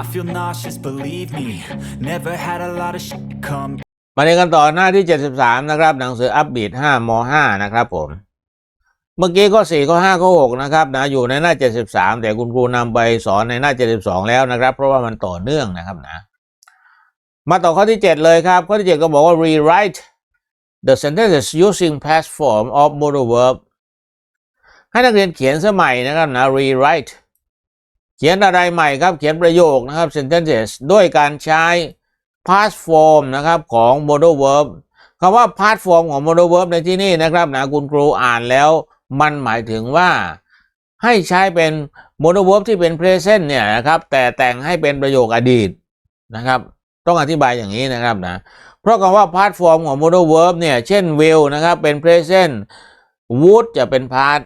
I feel nauseous, believe me. Never had a lot of shit come มาเรียนกันต่อหน้าที่ 73 นะครับ หนังสืออัปบีด5ม5นะครับผม เมื่อกี้ข้อ4ข้อ5ข้อ6นะครับนะอยู่ในหน้า 73 แต่คุณครูนำไปสอนในหน้า 72 แล้วนะครับ เพราะว่ามันต่อเนื่องนะครับนะ มาต่อข้อที่ 7 เลยครับ ข้อที่ 7 ก็บอกว่า rewrite the sentences using past form of modal verb ให้นักเรียนเขียนสมัยนะครับนะ rewrite เขียนอะไรใหม่ครับ เขียนประโยคนะครับ sentences ด้วยการใช้ past form นะครับของ modal verb คำว่า past form ของ modal verb ในที่นี่นะครับนะคุณครูอ่านแล้วมันหมายถึงว่า ให้ใช้เป็น modal verb ที่เป็น present เนี่ยนะครับแต่แต่งให้เป็นประโยคอดีตนะครับ ต้องอธิบายอย่างนี้นะครับนะเพราะคำว่า past form ของ modal verb เนี่ยเช่น will นะครับเป็น present would จะเป็น past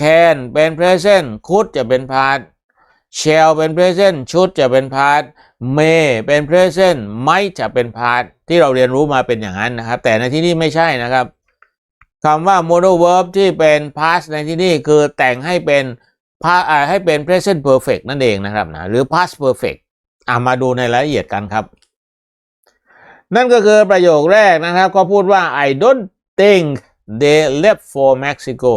can เป็น present could จะเป็น past shall เป็น present should จะเป็น past may เป็น present might จะเป็น past ที่เราเรียนรู้มาเป็นอย่างนั้นนะครับ แต่ในที่นี้ไม่ใช่นะครับคำว่า modal verb ที่เป็น past ในที่นี้คือแต่งให้เป็น past ให้เป็น present perfect นั่นเองนะครับนะหรือ past perfect อามาดูในรายละเอียดกันครับ นั่นก็คือประโยคแรกนะครับ ก็พูดว่า I don't think they left for Mexico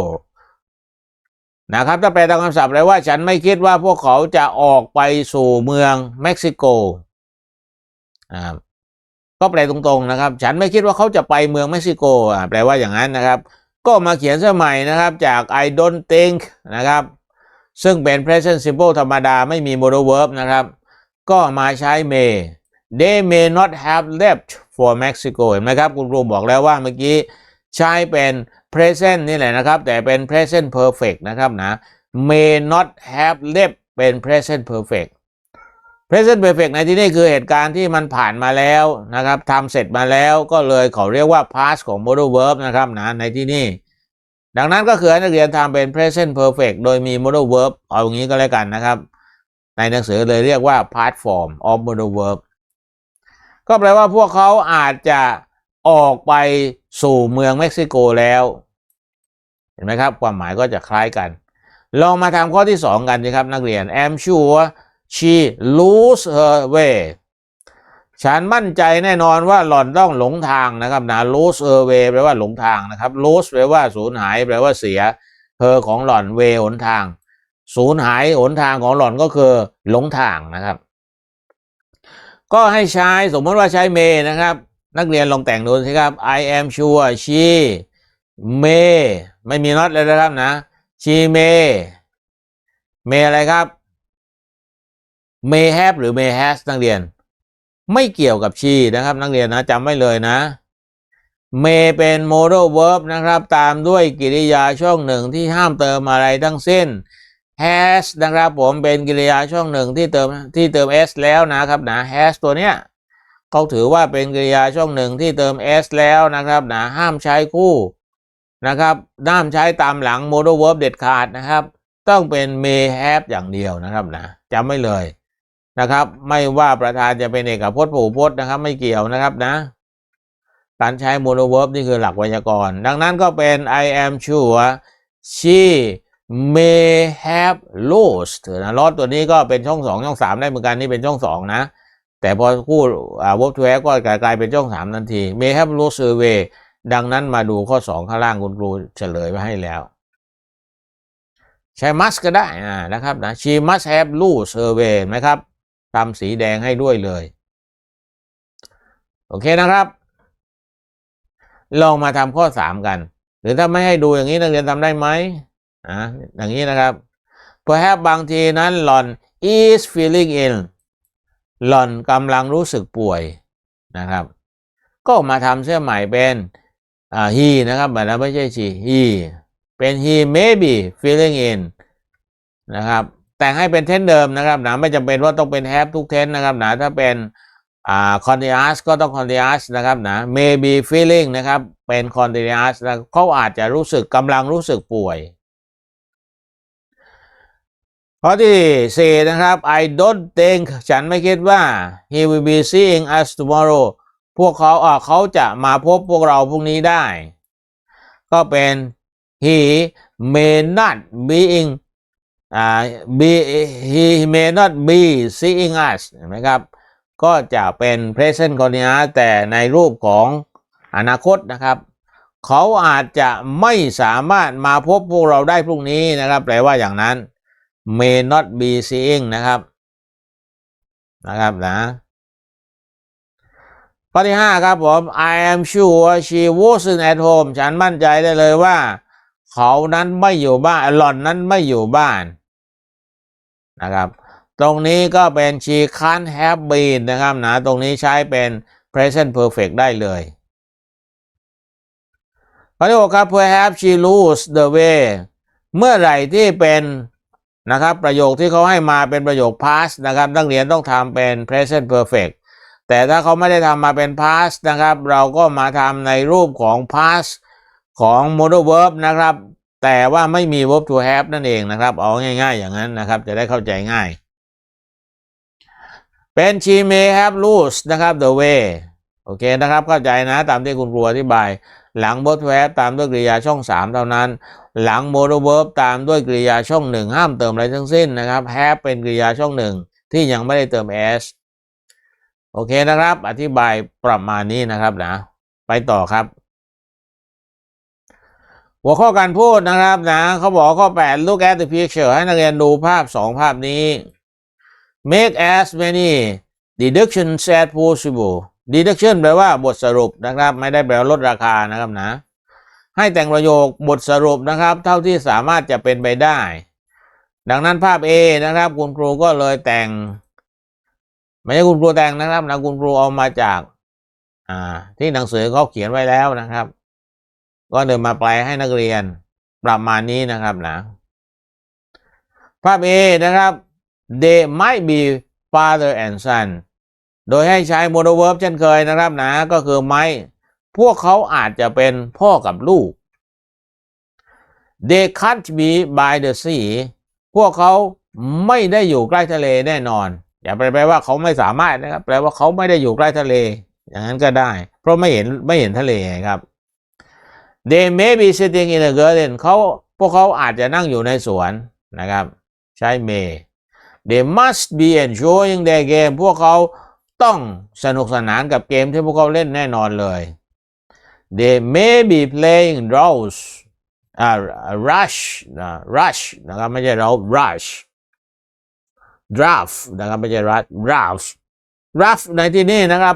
นะครับถ้าแปลตามคำศัพท์เลยว่าฉันไม่คิดว่าพวกเขาจะออกไปสู่เมืองเม็กซิโกอ่าก็แปลตรงๆนะครับ ฉันไม่คิดว่าเขาจะไปเมืองเม็กซิโกอ่าแปลว่าอย่างนั้นนะครับ ก็มาเขียนสมัยนะครับจาก I don't think นะครับ ซึ่งเป็น present simple ธรรมดาไม่มี modal verb นะครับ ก็มาใช้ may they may not have left for Mexico เห็นไหมครับ คุณครูบอกแล้วว่าเมื่อกี้ ใช้เป็น present นี่แหละนะครับ แต่เป็น present perfect นะครับนะ may not have left เป็น present perfect present perfect ในที่นี้คือเหตุการณ์ที่มันผ่านมาแล้วนะครับทำเสร็จมาแล้วก็เลยเขาเรียกว่า past ของ modal verb นะครับนะในที่นี้ ดังนั้นก็คือให้นักเรียนทำเป็น present perfect โดยมี modal verb เอาอย่างนี้ก็แล้วกันนะครับ ในหนังสือเลยเรียกว่า past form of modal verb ก็แปลว่าพวกเขาอาจจะออกไป สู่เมืองเม็กซิโกแล้ว เห็นไหมครับ ความหมายก็จะคล้ายกัน ลองมาทำข้อที่ 2 กันสิครับ นักเรียน I'm sure she lose her way ฉันมั่นใจแน่นอนว่าหล่อนต้องหลงทางนะครับนะ lose her way แปลว่าหลงทางนะครับ lose แปลว่าสูญหาย แปลว่าเสีย her ของหล่อน way หนทาง สูญหายหนทางของหล่อนก็คือหลงทางนะครับ ก็ให้ใช้สมมติว่าใช้ may นะครับ นักเรียนลองแต่งดูสิครับ I am sure she may ไม่มี not เลยนะครับนะ she may may อะไรครับ may have หรือ may has นักเรียน ไม่เกี่ยวกับ she นะครับ นักเรียนนะจำไว้เลยนะ may เป็น modal verb นะครับ ตามด้วยกริยาช่องหนึ่งที่ห้ามเติมอะไรทั้งสิ้น has นะครับผมเป็นกริยาช่องหนึ่งที่เติมที่เติม s แล้วนะครับนะ has ตัวเนี้ย เขาถือว่าเป็นกริยาช่องหนึ่งที่เติม s แล้วนะครับนะห้ามใช้คู่นะครับห้ามใช้ตามหลัง modal verb เด็ดขาดนะครับ ต้องเป็น may have อย่างเดียวนะครับนะจำไม่เลยนะครับ ไม่ว่าประธานจะเป็นเอกพจน์ผู้พจน์นะครับ ไม่เกี่ยวนะครับนะ การใช้ modal verb นี่คือหลักไวยากรณ์ ดังนั้นก็เป็น I am sure she may have lost นะ lost ตัวนี้ก็เป็นช่องสองช่องสามได้เหมือนกันนี่เป็นช่องสองนะ แต่พอคู่อ่า verb to have ก็กลายเป็นช่องสามทันที may have lost her way ดังนั้นมาดูข้อสองข้างล่างคุณครูเฉลยไว้ให้แล้ว ใช้ must ก็ได้นะครับนะ she must have lose her way ไหมครับทำสีแดงให้ด้วยเลย โอเคนะครับ ลองมาทำข้อสามกัน หรือถ้าไม่ให้ดูอย่างนี้นักเรียนทำได้ไหมอ่าอย่างนี้นะครับ perhaps บางทีนั้นหล่อน is feeling ill หล่อนกำลังรู้สึกป่วยนะครับ ก็มาทำเสื้อใหม่เป็นอ่า he นะครับแบบนั้นไม่ใช่ she he เป็น he may be feeling in นะครับ แต่งให้เป็นเทนเดิมนะครับหนะไม่จำเป็นว่าต้องเป็น have ทุกเทนนะครับหนะถ้าเป็นอ่า continuous ก็ต้อง continuous นะครับนะ may be feeling นะครับเป็น continuous นะเขาอาจจะรู้สึกกำลังรู้สึกป่วย ข้อที่สี่นะครับ I don't think ฉันไม่คิดว่า he will be seeing us tomorrow พวกเขาเขาจะมาพบพวกเราพรุ่งนี้ได้ ก็เป็น he may not being อ่า be he may not be seeing us เห็นไหมครับ ก็จะเป็น present continuous แต่ในรูปของอนาคตนะครับ เขาอาจจะไม่สามารถมาพบพวกเราได้พรุ่งนี้นะครับ แปลว่าอย่างนั้น may not be seeing นะครับนะครับนะข้อที่ห้าครับผม I am sure she wasn't at home ฉันมั่นใจได้เลยว่า เขานั้นไม่อยู่บ้านหล่อนนั้นไม่อยู่บ้านนะครับ ตรงนี้ก็เป็น she can't have been นะครับนะตรงนี้ใช้เป็น present perfect ได้เลยข้อที่หกครับ perhaps she lose the way เมื่อไหร่ที่เป็น นะครับ ประโยคที่เขาให้มาเป็นประโยค past นะครับนักเรียนต้องทำเป็น present perfect แต่ถ้าเขาไม่ได้ทำมาเป็น past นะครับ เราก็มาทำในรูปของ past ของ modal verb นะครับ แต่ว่าไม่มี verb to have นั่นเองนะครับ เอาง่าย ๆ อย่างนั้นนะครับ จะได้เข้าใจง่าย เป็น she may have lose นะครับ the way โอเคนะครับ เข้าใจนะ ตามที่คุณครูอธิบาย หลัง verb to have ตามด้วยกริยาช่อง 3 เท่านั้น หลัง modal verb ตามด้วยกริยาช่องหนึ่งห้ามเติมอะไรทั้งสิ้นนะครับ have เป็นกริยาช่องหนึ่งที่ยังไม่ได้เติม s โอเคนะครับ อธิบายประมาณนี้นะครับนะ ไปต่อครับ หัวข้อการพูดนะครับนะเขาบอกข้อ 8 look at the picture ให้นักเรียนดูภาพ 2 ภาพนี้ make as many deductions as possible deduction แปลว่าบทสรุปนะครับ ไม่ได้แปลว่าลดราคานะครับนะ ให้แต่งประโยคบทสรุปนะครับ เท่าที่สามารถจะเป็นไปได้ ดังนั้นภาพ A นะครับ คุณครูก็เลยแต่ง ไม่ใช่คุณครูแต่งนะครับนะคุณครูเอามาจาก อ่า ที่หนังสือเขาเขียนไว้แล้วนะครับ ก็เดินมาแปลให้นักเรียนประมาณนี้นะครับนะ ภาพ A นะครับ they might be father and son โดยให้ใช้ modal verb เช่นเคยนะครับนะก็คือ might พวกเขาอาจจะเป็นพ่อกับลูก they can't be by the sea พวกเขาไม่ได้อยู่ใกล้ทะเลแน่นอน อย่าไปแปลว่าเขาไม่สามารถนะครับ แปลว่าเขาไม่ได้อยู่ใกล้ทะเล อย่างนั้นก็ได้ เพราะไม่เห็นไม่เห็นทะเลครับ they may be sitting in a garden เขาพวกเขาอาจจะนั่งอยู่ในสวนนะครับ ใช้ may they must be enjoying their game พวกเขา ต้องสนุกสนานกับเกมที่พวกเขาเล่นแน่นอนเลย they may be playing draws อ่า rush นะ rush นะครับไม่ใช่เรา rush draft นะครับไม่ใช่ rush draft draft ในที่นี้นะครับ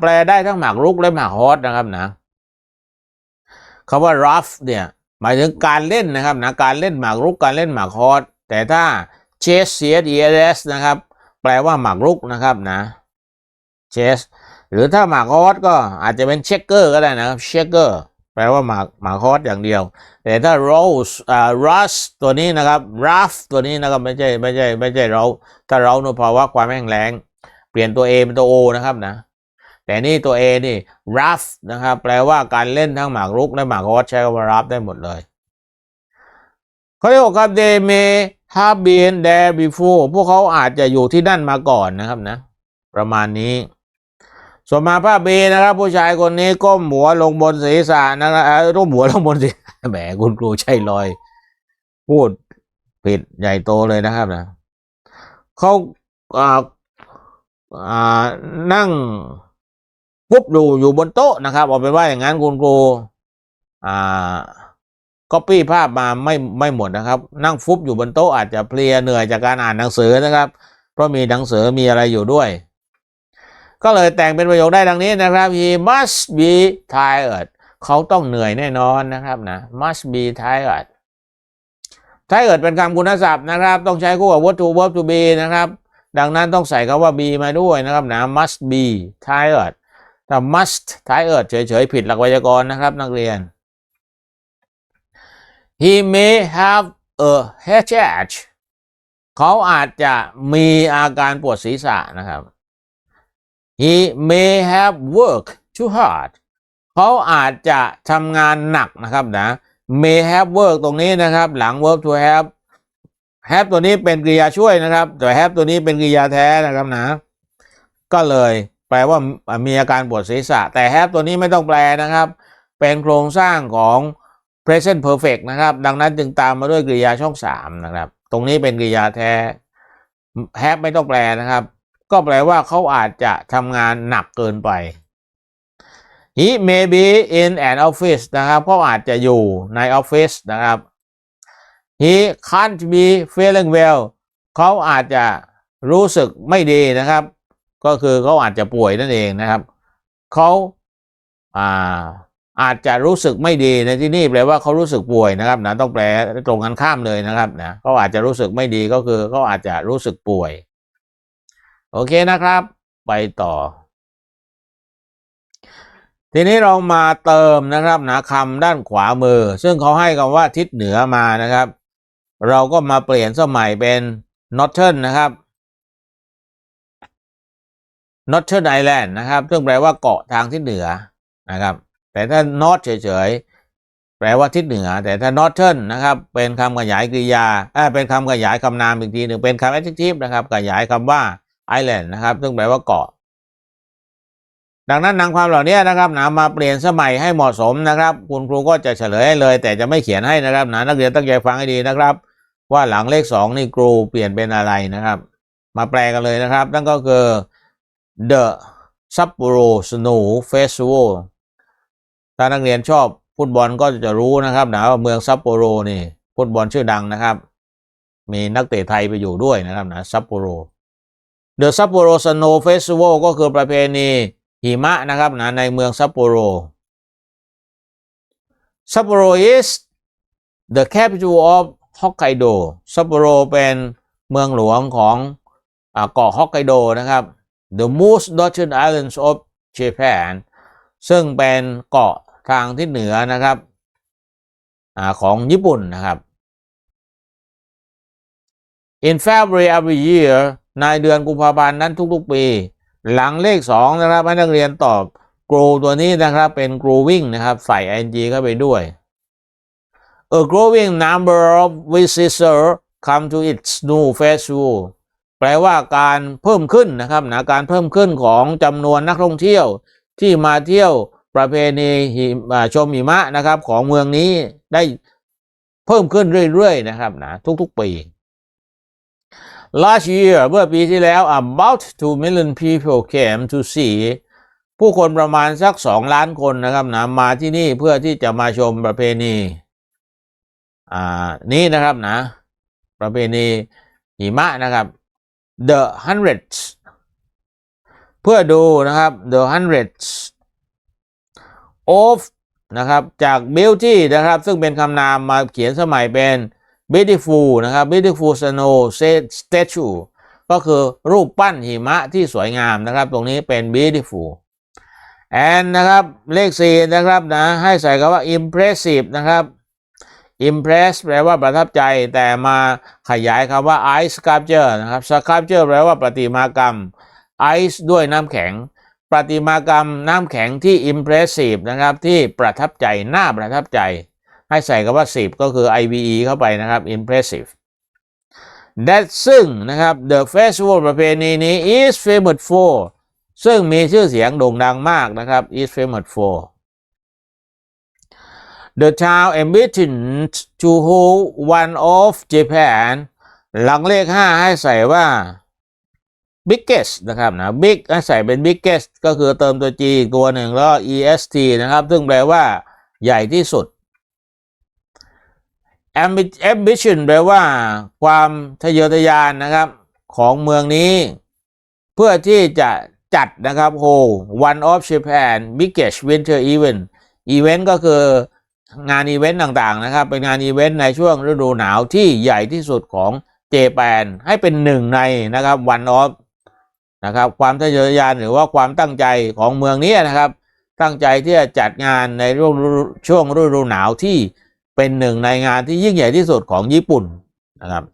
แปลได้ทั้งหมากรุกและหมากฮอตนะครับนะคำว่า rough เนี่ยหมายถึงการเล่นนะครับนะการเล่นหมากรุกการเล่นหมากฮอตแต่ถ้า chess c s e s นะครับ แปลว่าหมากรุกนะครับนะ chess หรือถ้าหมากฮอตก็อาจจะเป็นเช็คเกอร์ก็ได้นะครับเช็คเกอร์แปลว่าหมากหมากฮอตอย่างเดียว แต่ถ้า rose อ่า rush ตัวนี้นะครับ rough ตัวนี้นะครับไม่ใช่ไม่ใช่ไม่ใช่เรา ถ้าเราในภาวะความแห้งแล้ง เปลี่ยนตัว A เป็นตัว O นะครับนะ แต่นี่ตัว A นี่ rough นะครับแปลว่าการเล่นทั้งหมากรุกและหมากฮอตใช้คำว่า rough ได้หมดเลยข้อที่หกครับ they may have been there before พวกเขาอาจจะอยู่ที่นั่นมาก่อนนะครับนะ ประมาณนี้ ส่วนมาภาพ B นะครับ ผู้ชายคนนี้ก้มหัวลงบนศีรษะนะครับเอ่มหัวลงบนศีรษะแหมคุณครูใช่ลอย พูดผิดใหญ่โตเลยนะครับนะเขาอ่าอ่านั่งปุ๊บดูอยู่บนโต๊ะนะครับเอาเป็นว่าอย่างนั้นคุณครูอ่า ก็ปี้ภาพมาไม่ไม่หมดนะครับ นั่งฟุบอยู่บนโต๊ะอาจจะเพลียเหนื่อยจากการอ่านหนังสือนะครับ เพราะมีหนังสือมีอะไรอยู่ด้วย ก็เลยแต่งเป็นประโยคได้ดังนี้นะครับ he must be tired เขาต้องเหนื่อยแน่นอนนะครับนะ must be tired tired เป็นคำคุณศัพท์นะครับ ต้องใช้คู่กับ verb to verb to be นะครับ ดังนั้นต้องใส่คำว่า be มาด้วยนะครับนะ must be tired ถ้า must tired เฉยๆผิดหลักไวยากรณ์นะครับ นักเรียน he may have a headache เขาอาจจะมีอาการปวดศีรษะนะครับ he may have worked too hard เขาอาจจะทำงานหนักนะครับนะ may have work ตรงนี้นะครับ หลัง verb to have have ตัวนี้เป็นกริยาช่วยนะครับ แต่ have ตัวนี้เป็นกริยาแท้นะครับนะ ก็เลยแปลว่ามีอาการปวดศีรษะ แต่ have ตัวนี้ไม่ต้องแปลนะครับ เป็นโครงสร้างของ present perfect นะครับ ดังนั้นจึงตามมาด้วยกริยาช่อง3นะครับ ตรงนี้เป็นกริยาแท้ have ไม่ต้องแปลนะครับ ก็แปลว่าเขาอาจจะทำงานหนักเกินไป he may be in an office นะครับเขาอาจจะอยู่ในออฟฟิศนะครับ he can't be feeling well เขาอาจจะรู้สึกไม่ดีนะครับ ก็คือเขาอาจจะป่วยนั่นเองนะครับ เขาอ่า อาจจะรู้สึกไม่ดีในที่นี่แปลว่าเขารู้สึกป่วยนะครับนะต้องแปลตรงกันข้ามเลยนะครับนะเขาอาจจะรู้สึกไม่ดีก็คือเขาอาจจะรู้สึกป่วย โอเคนะครับ ไปต่อ ทีนี้เรามาเติมนะครับนะคำด้านขวามือ ซึ่งเขาให้คำว่าทิศเหนือมานะครับ เราก็มาเปลี่ยนสมัยเป็น northern นะครับ northern island นะครับ ซึ่งแปลว่าเกาะทางทิศเหนือนะครับ แต่ถ้า north เฉยๆ แปลว่าทิศเหนือ แต่ถ้า northern นะครับ เป็นคำขยายกริยาเอ่อเป็นคำขยายคำนามอีกทีหนึ่งเป็นคำ adjective นะครับ ขยายคำว่า island นะครับ ซึ่งแปลว่าเกาะ ดังนั้นนำความเหล่านี้นะครับนะมาเปลี่ยนสมัยให้เหมาะสมนะครับ คุณครูก็จะเฉลยให้เลย แต่จะไม่เขียนให้นะครับนะนักเรียนตั้งใจฟังให้ดีนะครับ ว่าหลังเลขสองนี่ครูเปลี่ยนเป็นอะไรนะครับ มาแปลกันเลยนะครับ นั่นก็คือ The Sapporo Snow Festival ถ้านักเรียนชอบฟุตบอลก็จะรู้นะครับนะว่าเมืองซัปโปโรนี่ฟุตบอลชื่อดังนะครับ มีนักเตะไทยไปอยู่ด้วยนะครับนะซัปโปโร The Sapporo Snow Festival ก็คือประเพณีหิมะนะครับนะในเมืองซัปโปโร Sapporo is the capital of Hokkaido ซัปโปโรเป็นเมืองหลวงของเกาะฮอกไกโดนะครับ the most northern islands of Japan ซึ่งเป็นเกาะ ทางที่เหนือนะครับอของญี่ปุ่นนะครับ in February every year ในเดือนกุมภาพันธ์นั้นทุกๆปี หลังเลขสองนะครับให้นักเรียนตอบ grow ตัวนี้นะครับเป็น growing นะครับ ใส่ ing เข้าไปด้วย A growing number of visitors come to its snow festival แปลว่าการเพิ่มขึ้นนะครับนะการเพิ่มขึ้นของจำนวนนักท่องเที่ยวที่มาเที่ยว ประเพณีหิอ่าชมหิมะนะครับ ของเมืองนี้ได้เพิ่มขึ้นเรื่อยๆนะครับนะทุกๆปี Last year เมื่อปีที่แล้ว about 2 million people came to see ผู้คนประมาณสัก 2 ล้านคนนะครับนะมาที่นี่เพื่อที่จะมาชมประเพณีอ่านี้นะครับนะ ประเพณีหิมะนะครับ The Hundreds เพื่อดูนะครับ The Hundreds of นะครับจาก Beauty นะครับ ซึ่งเป็นคำนามมาเขียนสมัยเป็น Beautiful นะครับ Beautiful Snow Statue ก็คือรูปปั้นหิมะที่สวยงามนะครับ ตรงนี้เป็น Beautiful and นะครับ เลขสีนะครับนะให้ใส่คำว่า impressive นะครับ impress แปลว่าประทับใจแต่มาขยายคำว่า ice sculpture นะครับ sculpture แปลว่าประติมากรรม ice ด้วยน้ำแข็ง ประติมากรรมน้ำแข็งที่ impressive นะครับที่ประทับใจน่าประทับใจ ให้ใส่คำว่า10ก็คือ IVE เข้าไปนะครับ impressive that ซึ่งนะครับ the festival ประเพณีนี้ is famous for ซึ่งมีชื่อเสียงโด่งดังมากนะครับ is famous for The town ambitions to hold one of Japan หลังเลขห้าให้ใส่ว่า biggest นะครับนะ big ให้ใส่เป็น biggest ก็คือเติมตัว g อีกตัวหนึ่งแล้ว est นะครับ ซึ่งแปลว่าใหญ่ที่สุด ambition แปลว่าความทะเยอทะยานนะครับของเมืองนี้ เพื่อที่จะจัดนะครับ hold one of Japan biggest winter event อีเวนต์ก็คืองานอีเวนต์ต่างๆนะครับ เป็นงานอีเวนต์ในช่วงฤดูหนาวที่ใหญ่ที่สุดของเจแปนให้เป็นหนึ่งในนะครับวันออฟ นะครับ ความทะเยอทะยานหรือว่าความตั้งใจของเมืองนี้นะครับ ตั้งใจที่จะจัดงานในช่วงช่วงฤดูหนาวที่เป็นหนึ่งในงานที่ยิ่งใหญ่ที่สุดของญี่ปุ่นนะครับ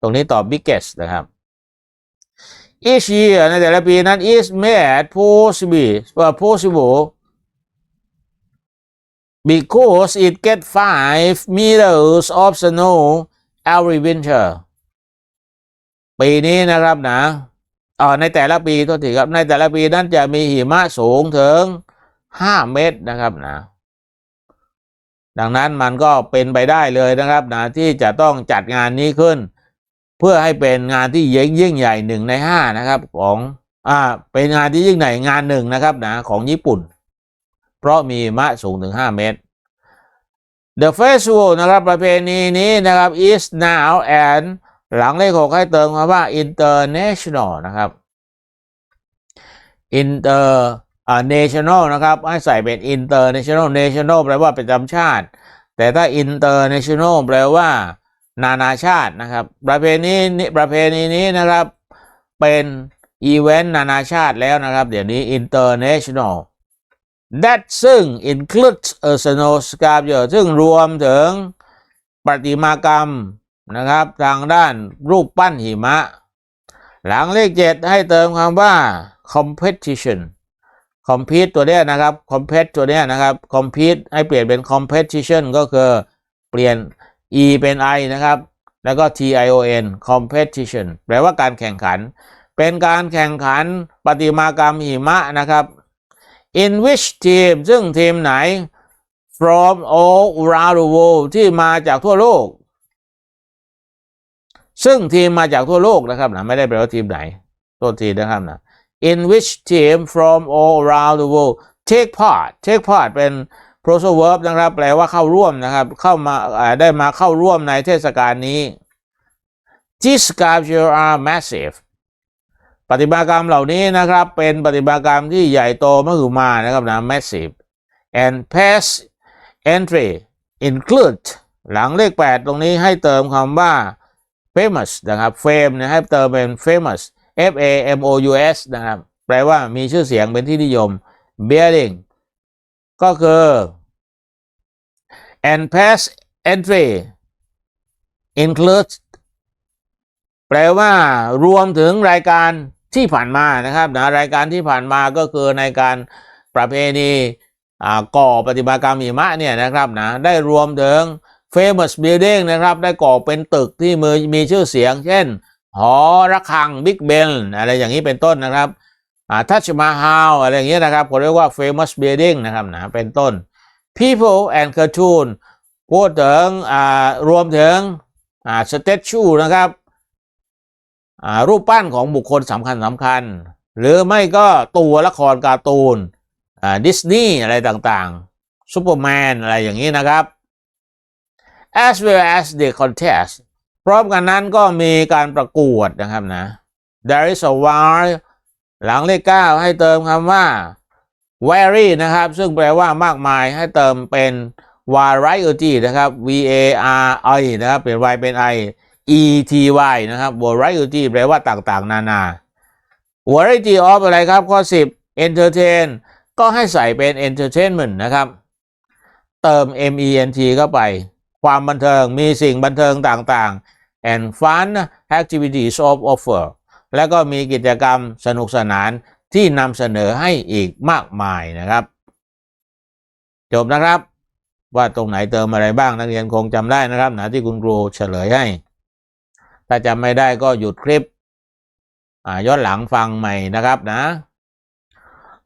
ตรงนี้ตอบ biggest นะครับ each year ในแต่ละปีนั้น is made possible possible because it get five meters of snow every winter ปีนี้นะครับนะ ในแต่ละปีโทษทีครับในแต่ละปีนั้นจะมีหิมะสูงถึง5เมตรนะครับนะดังนั้นมันก็เป็นไปได้เลยนะครับนะที่จะต้องจัดงานนี้ขึ้น เพื่อให้เป็นงานที่ยิ่งยิ่งใหญ่หนึ่งในห้านะครับ ของอ่าเป็นงานที่ยิ่งใหญ่งานหนึ่งนะครับนะของญี่ปุ่น เพราะมีหิมะสูงถึง5เมตร The festival นะครับประเพณีนี้นะครับ is now and หลังเลขหกให้เติมคำว่า international นะครับ inter อ่า national นะครับ ให้ใส่เป็น international national แปลว่าประจำชาติ แต่ถ้า international แปลว่า นานาชาตินะครับ ประเพณีนี้ประเพณีนี้นะครับ เป็นอีเวนต์นานาชาติแล้วนะครับ เดี๋ยวนี้ international that ซึ่ง includes a snow sculpture ซึ่งรวมถึงประติมากรรม นะครับ ทางด้านรูปปั้นหิมะ หลังเลขเจ็ดให้เติมคำว่า competition compete ตัวเนี้ยนะครับ compete ตัวเนี้ยนะครับ compete ให้เปลี่ยนเป็น competition ก็คือเปลี่ยน e เป็น i นะครับ แล้วก็ t i o n competition แปลว่าการแข่งขัน เป็นการแข่งขันประติมากรรมหิมะนะครับ in which team ซึ่งทีมไหน from all around the world ที่มาจากทั่วโลก ซึ่งทีมมาจากทั่วโลกนะครับนะไม่ได้แปลว่าทีมไหนตัวทีนะครับนะ in which team from all around the world take part take part เป็น prosal verb นะครับ แปลว่าเข้าร่วมนะครับ เข้ามาได้มาเข้าร่วมในเทศกาลนี้ These sculptures are massive ปฏิมากรรมเหล่านี้นะครับ เป็นปฏิมากรรมที่ใหญ่โตมหึมานะครับนะ massive and past entry include หลังเลข 8 ตรงนี้ให้เติมคำว่า famous นะครับ fame นะให้เติมเป็น famous f a m o u s นะครับแปลว่ามีชื่อเสียงเป็นที่นิยม bearing ก็คือ and past entry includes แปลว่ารวมถึงรายการที่ผ่านมานะครับนะรายการที่ผ่านมาก็คือในการประเพณีอ่าก่อปฏิมากรรมหิมะเนี่ยนะครับนะได้รวมถึง famous building นะครับได้ก่อเป็นตึกที่มีมีชื่อเสียง เช่น หอระฆังบิ๊กเบนอะไรอย่างนี้เป็นต้นนะครับอ่าทัชมาฮาลอะไรอย่างเงี้ยนะครับเขาเรียกว่า famous building นะครับนะเป็นต้น people and cartoon พูดถึงอ่ารวมถึงอ่า statue นะครับอ่ารูปปั้นของบุคคลสำคัญสำคัญ หรือไม่ก็ตัวละครการ์ตูนอ่าดิสนีย์อะไรต่างๆซูเปอร์แมนอะไรอย่างนี้นะครับ as well as the contest พร้อมกันนั้นก็มีการประกวดนะครับนะ there is a war หลังเลขเก้าให้เติมคำว่า very นะครับ ซึ่งแปลว่ามากมายให้เติมเป็น variety นะครับ v a r i นะครับ เป็น y เป็น i e t y นะครับ variety แปลว่าต่างๆ นานา variety of อะไรครับ ข้อ 10 entertain ก็ให้ใส่เป็น entertainment นะครับ เติม m e n t เข้าไป ความบันเทิงมีสิ่งบันเทิงต่างๆ and fun activities of offer แล้วก็มีกิจกรรมสนุกสนานที่นำเสนอให้อีกมากมายนะครับ จบนะครับ ว่าตรงไหนเติมอะไรบ้างนักเรียนคงจำได้นะครับนะที่คุณครูเฉลยให้ ถ้าจำไม่ได้ก็หยุดคลิปย้อนหลังฟังใหม่นะครับนะ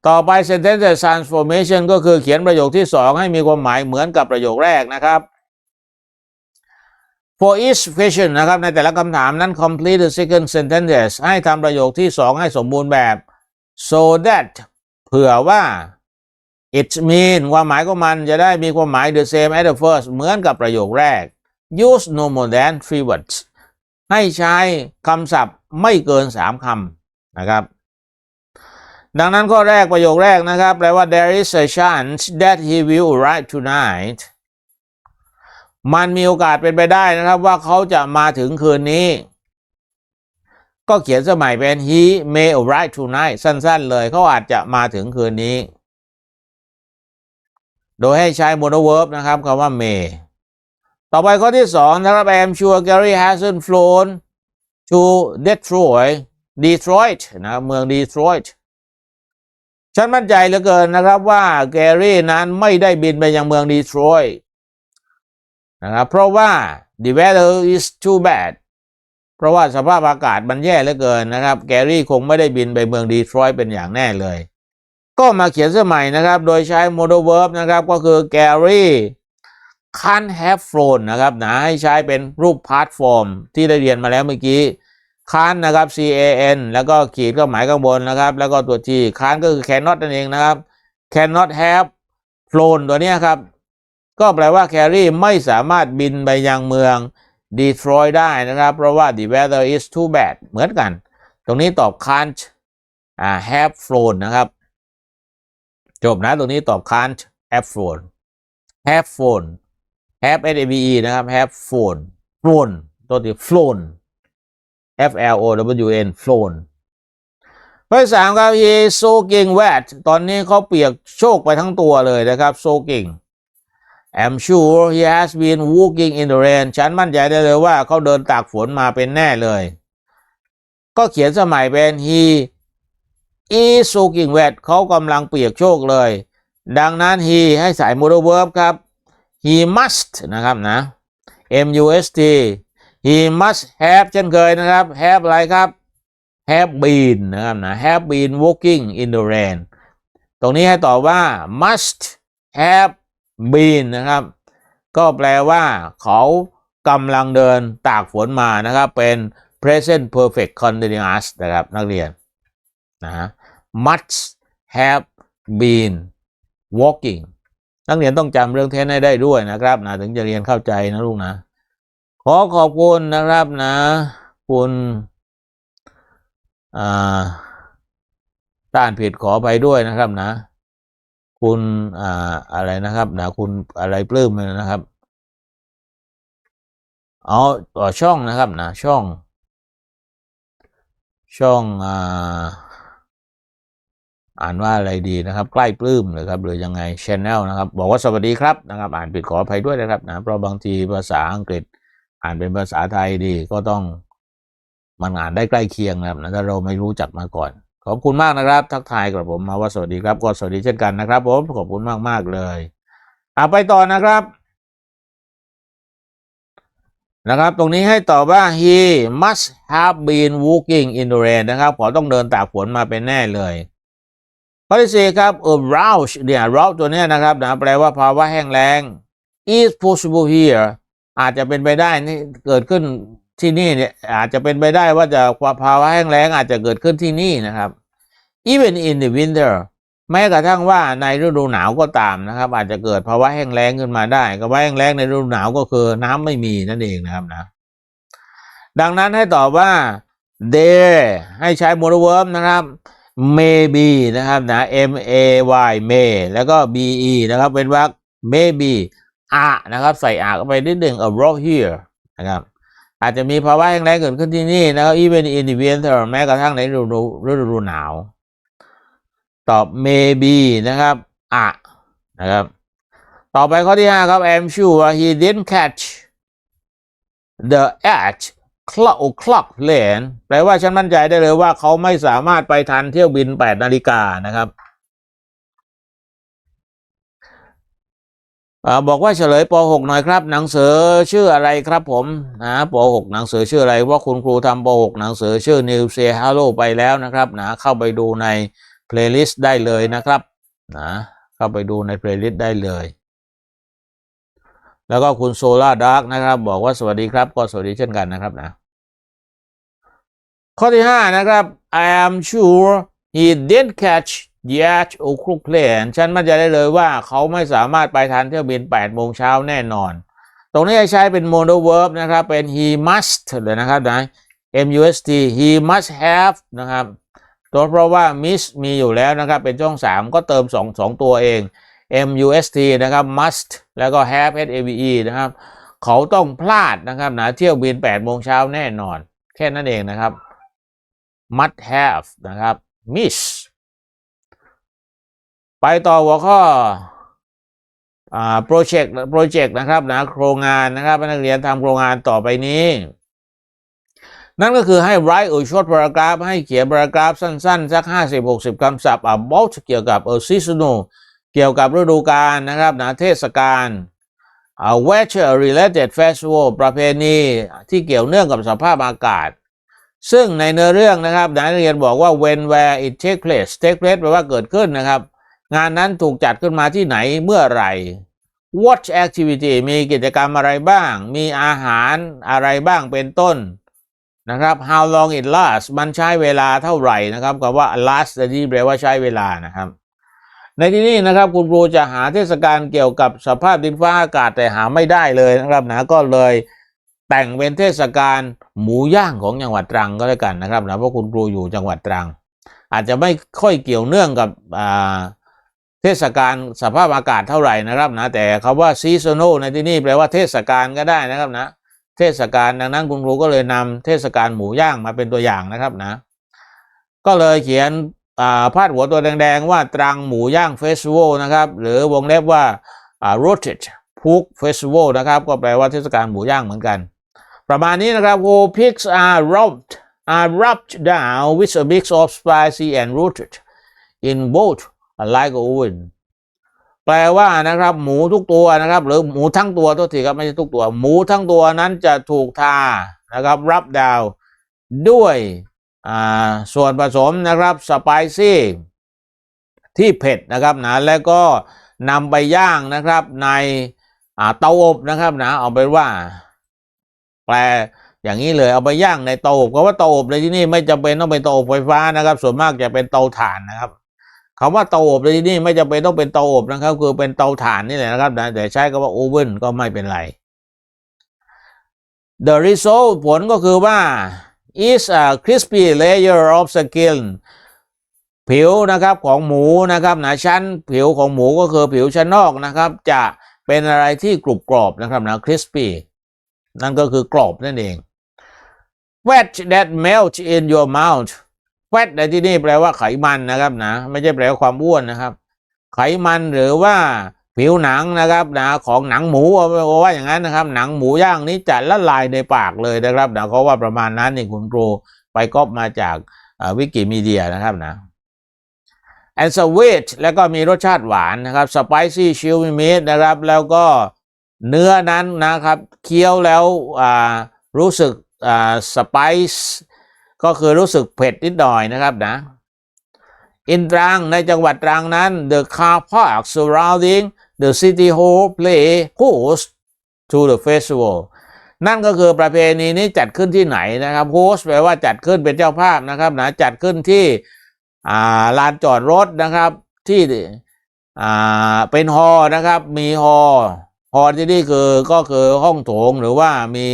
ต่อไป sentence transformation ก็คือเขียนประโยคที่สองให้มีความหมายเหมือนกับประโยคแรกนะครับ for each question นะครับ ในแต่ละคำถามนั้น complete the second sentence ให้ทำประโยคที่สองให้สมบูรณ์แบบ so that เผื่อว่า it mean ความหมายของมันจะได้มีความหมาย the same as the first เหมือนกับประโยคแรก use no more than three words ให้ใช้คำศัพท์ไม่เกินสามคำนะครับ ดังนั้นข้อแรกประโยคแรกนะครับ แปลว่า there is a chance that he will arrive tonight มันมีโอกาสเป็นไปได้นะครับว่าเขาจะมาถึงคืนนี้ ก็เขียนสมัยเป็น he may arrive tonight สั้น ๆ เลยเขาอาจจะมาถึงคืนนี้ โดยให้ใช้ modal verb นะครับคำว่า may ต่อไปข้อที่สองนะครับ I am sure Gary hasn't flown to Detroit Detroit นะเมือง Detroit ฉันมั่นใจเหลือเกินนะครับว่าแกรี่นั้นไม่ได้บินไปยังเมืองดีทรอยต์ นะครับเพราะว่า the weather is too bad เพราะว่าสภาพอากาศมันแย่เหลือเกินนะครับ แกรี่คงไม่ได้บินไปเมืองดีทรอยต์เป็นอย่างแน่เลย ก็มาเขียนสมัยนะครับ โดยใช้ modal verb นะครับก็คือแกรี่ can't have flown นะครับนะให้ใช้เป็นรูป past form ที่ได้เรียนมาแล้วเมื่อกี้ can't นะครับ c a n แล้วก็ขีดก็หมายข้างบนนะครับ แล้วก็ตัว t can't ก็คือ cannot นั่นเองนะครับ cannot have flown ตัวนี้ครับ ก็แปลว่าแครี่ไม่สามารถบินไปยังเมืองดีทรอยได้นะครับ เพราะว่า the weather is too bad เหมือนกัน ตรงนี้ตอบ can't อ่า have flown นะครับ จบนะตรงนี้ตอบ can't have flown have flown have s a v e นะครับ have flown flown ตัวที่ flown f l o w n flown ข้อสามครับ he is soaking wet ตอนนี้เขาเปียกโชกไปทั้งตัวเลยนะครับ soaking I'm sure he has been walking in the rain ฉันมั่นใจได้เลยว่าเขาเดินตากฝนมาเป็นแน่เลย ก็เขียนสมัยเป็น he is soaking wet เขากำลังเปียกโชกเลย ดังนั้น he ให้ใส่ modal verb ครับ he must นะครับนะ M U S T he must have เช่นเคยนะครับ have อะไรครับ have been นะครับนะ have been walking in the rain ตรงนี้ให้ตอบว่า must have been นะครับ ก็แปลว่าเขากำลังเดินตากฝนมานะครับ เป็น present perfect continuous นะครับ นักเรียนนะฮะ must have been walking นักเรียนต้องจำเรื่องเทนให้ได้ด้วยนะครับนะถึงจะเรียนเข้าใจนะลูกนะ ขอขอบคุณนะครับนะ คุณอ่าต้านผิดขอไปด้วยนะครับนะ คุณอ่าอะไรนะครับนะคุณอะไรปลื้มนะครับเอาต่อช่องนะครับนะช่อง ช่องอ่าอ่านว่าอะไรดีนะครับ ใกล้ปลื้มเลยครับหรือยังไงชแนลนะครับ บอกว่าสวัสดีครับนะครับ อ่านผิดขออภัยด้วยนะครับนะเพราะบางทีภาษาอังกฤษ อ่านเป็นภาษาไทยดีก็ต้องมันอ่านได้ใกล้เคียงนะครับนะถ้าเราไม่รู้จักมาก่อน ขอบคุณมากนะครับ ทักทายกับผมมาว่าสวัสดีครับก็สวัสดีเช่นกันนะครับผมขอบคุณมากมากเลยเอาไปต่อนะครับนะครับ ตรงนี้ให้ตอบว่า he must have been walking in the rain นะครับขอต้องเดินตากฝนมาเป็นแน่เลยข้อที่สี่ครับ arouse เนี่ย arouse ตัวนี้นะครับนะแปลว่าภาวะแห้งแล้ง is possible here อาจจะเป็นไปได้นี่เกิดขึ้นที่นี่เนี่ยอาจจะเป็นไปได้ว่าจะภาวะแห้งแล้งอาจจะเกิดขึ้นที่นี่นะครับ even in the winter แม้กระทั่งว่าในฤดูหนาวก็ตามนะครับ อาจจะเกิดภาวะแห้งแล้งขึ้นมาได้ภาวะแห้งแล้งในฤดูหนาวก็คือน้ำไม่มีนั่นเองนะครับนะ ดังนั้นให้ตอบว่า there ให้ใช้ modal verb นะครับ maybe นะครับนะ m a y may แล้วก็ b e นะครับเป็นวรรค maybe อะนะครับ ใส่อะเข้าไปนิดหนึ่ง around here นะครับอาจจะมีภาวะแห้งแล้งเกิดขึ้นที่นี่นะครับ even in the winter แม้กระทั่งในฤดูฤดูหนาว ตอบ maybe นะครับอะนะครับ ต่อไปข้อที่ห้าครับ I'm sure he didn't catch the at clock clock plane แปลว่าฉันมั่นใจได้เลยว่าเขาไม่สามารถไปทันเที่ยวบิน 8 นาฬิกานะครับอบอกว่าเฉลยป .6 หน่อยครับ หนังสือชื่ออะไรครับผมนะป .6 หนังสือชื่ออะไรว่าคุณครูทำป .6 หนังสือชื่อ New Say Hello ไปแล้วนะครับนะเข้าไปดูใน playlist ได้เลยนะครับนะเข้าไปดูใน playlist ได้เลย แล้วก็คุณโซล่าดาร์กนะครับ บอกว่าสวัสดีครับ ก็สวัสดีเช่นกันนะครับนะข้อที่ห้านะครับ I am sure he didn't catch the at o'clock plane ฉันมั่นใจได้เลยว่าเขาไม่สามารถไปทันเที่ยวบิน 8 โมงเช้าแน่นอน ตรงนี้ใช้เป็น modal verb นะครับ เป็น he must เลยนะครับนะ M U S T he must have นะครับ ตัวเพราะว่า miss มีอยู่แล้วนะครับเป็นช่อง 3 ก็เติม 2 2 ตัวเอง M U S T นะครับ must แล้วก็ have H A V E นะครับ เขาต้องพลาดนะครับนะเที่ยวบิน8โมงเช้าแน่นอน แค่นั้นเองนะครับ must have นะครับ miss ไปต่อหัวข้ออ่า project project นะครับนะโครงงานนะครับนักเรียนทำโครงงานต่อไปนี้ นั่นก็คือให้ write a short paragraph ให้เขียน paragraph สั้นๆ สัก 50-60 คำศัพท์ about เกี่ยวกับ a seasonal เกี่ยวกับฤดูกาลนะครับนะเทศกาล weather related festival ประเพณีที่เกี่ยวเนื่องกับสภาพอากาศ ซึ่งในเนื้อเรื่องนะครับนักเรียนบอกว่า when where it take place take place แปลว่าเกิดขึ้นนะครับ งานนั้นถูกจัดขึ้นมาที่ไหนเมื่อไหร่ watch activity มีกิจกรรมอะไรบ้าง มีอาหารอะไรบ้างเป็นต้น นะครับ how long it lasts มันใช้เวลาเท่าไหร่นะครับกับว่า last อันนี้แปลว่าใช้เวลานะครับ ในที่นี้นะครับคุณครูจะหาเทศกาลเกี่ยวกับสภาพดินฟ้าอากาศแต่หาไม่ได้เลยนะครับนะก็เลยแต่งเป็นเทศกาลหมูย่างของจังหวัดตรังก็แล้วกันนะครับนะเพราะคุณครูอยู่จังหวัดตรัง อาจจะไม่ค่อยเกี่ยวเนื่องกับเทศกาลสภาพอากาศเท่าไหร่นะครับนะแต่คำว่า seasonal ในที่นี้แปลว่าเทศกาลก็ได้นะครับนะ เทศกาลดังนั้นคุณครูก็เลยนำเทศกาลหมูย่างมาเป็นตัวอย่างนะครับนะ ก็เลยเขียนาพาดหัวตัวแดงๆ ว่าตรังหมูย่างเฟสติวัลนะครับ หรือวงเล็บว่าอ่า roasted pork festival นะครับ ก็แปลว่าเทศกาลหมูย่างเหมือนกัน ประมาณนี้นะครับ whole pigs are rubbed are rubbed down with a mix of spicy and roasted in both like oven แปลว่านะครับ หมูทุกตัวนะครับ หรือหมูทั้งตัวตัวทีครับไม่ใช่ทุกตัว หมูทั้งตัวนั้นจะถูกทานะครับ รับดาวด้วยอ่าส่วนผสมนะครับสไปซี่ที่เผ็ดนะครับนะแล้วก็นำไปย่างนะครับในอ่าเตาอบนะครับนะเอาเป็นว่า แปลอย่างนี้เลยเอาไปย่างในเตาอบเพราะว่าเตาอบในที่นี่ไม่จำเป็นต้องเป็นเตาอบไฟฟ้านะครับ ส่วนมากจะเป็นเตาถ่านนะครับ คำว่าเตาอบในที่นี่ไม่จำเป็นต้องเป็นเตาอบนะครับ คือเป็นเตาถ่านนี่แหละนะครับแต่ใช้คำว่าโอเว่นก็ไม่เป็นไร The result ผลก็คือว่า is a crispy layer of skin ผิวนะครับของหมูนะครับนะชั้นผิวของหมูก็คือผิวชั้นนอกนะครับ จะเป็นอะไรที่กรุบกรอบนะครับนะ crispy นั่นก็คือกรอบนั่นเอง fat that melt in your mouth fat ในที่นี่แปลว่าไขมันนะครับนะไม่ใช่แปลว่าความอ้วนนะครับ ไขมันหรือว่าผิวหนังนะครับนะของหนังหมูเอาว่าอย่างนั้นนะครับ หนังหมูย่างนี้จะละลายในปากเลยนะครับนะเขาว่าประมาณนั้นนี่คุณครูไปก๊อปมาจากวิกิมีเดียนะครับนะ and sweet แล้วก็มีรสชาติหวานนะครับ spicy chili meat นะครับ แล้วก็เนื้อนั้นนะครับ เคี้ยวแล้วรู้สึกอ่า spice ก็คือรู้สึกเผ็ดนิดหน่อยนะครับนะอินตรังในจังหวัดตรังนั้น the car park surrounding the city hall play host to the festival นั่นก็คือประเพณีนี้จัดขึ้นที่ไหนนะครับ host แปลว่าจัดขึ้นเป็นเจ้าภาพนะครับนะจัดขึ้นที่ลานจอดรถนะครับที่เป็นฮอล์นะครับมีฮอล์ฮอล์ที่นี่คือก็คือห้องโถงหรือว่ามี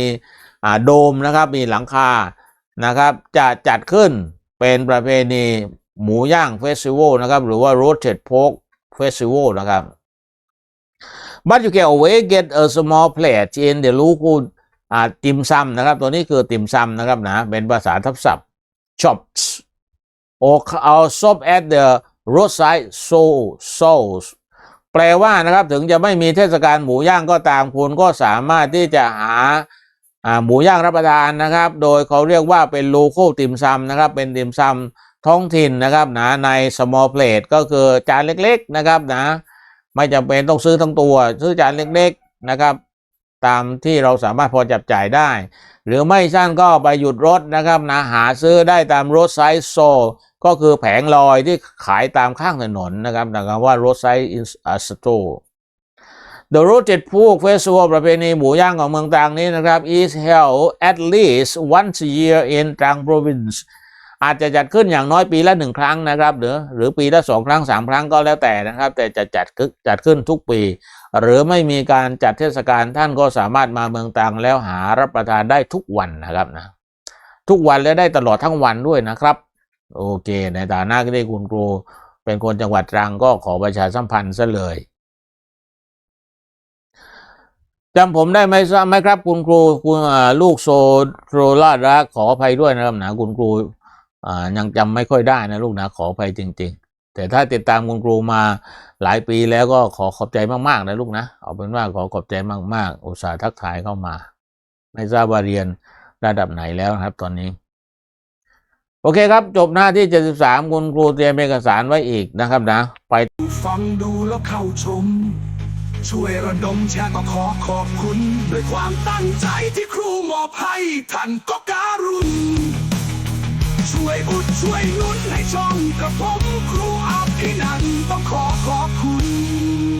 โดมนะครับมีหลังคา นะครับจะจัดขึ้นเป็นประเพณีหมูย่างเฟสติวัลนะครับหรือว่า roasted pork festival นะครับ but you can always get a small plate in the local อ่าติมซัมนะครับ ตัวนี้คือติมซัมนะครับนะเป็นภาษาทับศัพท์ chops or or shop at the roadside so so แปลว่านะครับถึงจะไม่มีเทศกาลหมูย่างก็ตามคุณก็สามารถที่จะหา หมูย่างรับประทานนะครับ โดยเขาเรียกว่าเป็น local ติมซัมนะครับ เป็นติมซัมท้องถิ่นนะครับนะใน small plate ก็คือจานเล็กๆนะครับนะไม่จำเป็นต้องซื้อทั้งตัว ซื้อจานเล็กๆนะครับ ตามที่เราสามารถพอจับจ่ายได้ หรือไม่สั้นก็ไปหยุดรถนะครับนะหาซื้อได้ตามรถไซส์โซก็คือแผงลอยที่ขายตามข้างถนนนะครับนะครับว่า roadside store The Roasted Pork Festival ประเพณีหมูย่างของเมืองตรังนี้นะครับ is held at least once a year in Trang Province อาจจะจัดขึ้นอย่างน้อยปีละหนึ่งครั้งนะครับ หรือหรือปีละสองครั้งสามครั้งก็แล้วแต่นะครับ แต่จะจัดขึ้นจัดขึ้นทุกปี หรือไม่มีการจัดเทศกาลท่านก็สามารถมาเมืองตรังแล้วหารับประทานได้ทุกวันนะครับนะทุกวันและได้ตลอดทั้งวันด้วยนะครับ โอเค ในฐานะที่คุณครูเป็นคนจังหวัดตรังก็ขอประชาสัมพันธ์ซะเลย จำผมได้ไหมทราบไหมครับ คุณครูคุณลูกโซโรลาดรักขออภัยด้วยนะครับนะคุณครูยังจำไม่ค่อยได้นะลูกนะขออภัยจริง ๆ แต่ถ้าติดตามคุณครูมาหลายปีแล้วก็ขอขอบใจมากๆนะลูกนะเอาเป็นว่าขอขอบใจมากๆ อุตส่าห์ทักทายเข้ามา ไม่ทราบว่าเรียนระดับไหนแล้วนะครับ ตอนนี้ โอเคครับ จบหน้าที่ 73 คุณครูเตรียมเอกสารไว้อีกนะครับนะ ไปฟังดูแล้วเข้าชม ช่วยระดมแชร์ก็ขอขอบคุณ ด้วยความตั้งใจที่ครูมอบให้ท่านก็การุณ ช่วยอุดช่วยนุนให้ช่องกับผมครูอาภินันต้องขอขอบคุณ